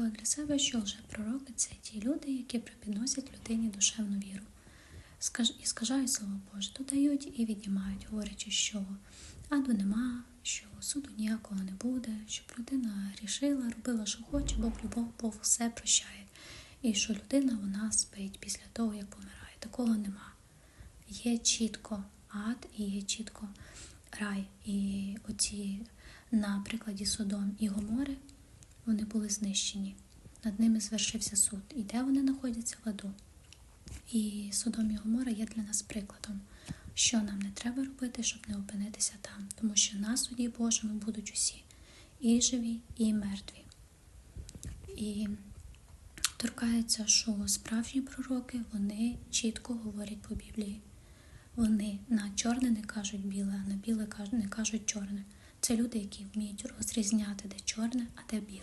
вирішила для себе, що лжепророки це ті люди, які припідносять людині душевну віру. І скажають слово Боже, додають і віднімають, говорячи, що аду нема, що суду ніякого не буде, щоб людина рішила, робила, що хоче, бо любов Бог все прощає. І що людина вона спить після того, як помирає. Такого нема. Є чітко ад і є чітко рай. І оці на прикладі Содом і Гомори вони були знищені. Над ними звершився суд. І де вони знаходяться в аду? І Содом і Гомора є для нас прикладом, що нам не треба робити, щоб не опинитися там, тому що на суді Божому будуть усі і живі, і мертві. І торкається, що справжні пророки вони чітко говорять по Біблії. Вони на чорне не кажуть біле, а на біле не кажуть чорне. Це люди, які вміють розрізняти, де чорне, а де біле.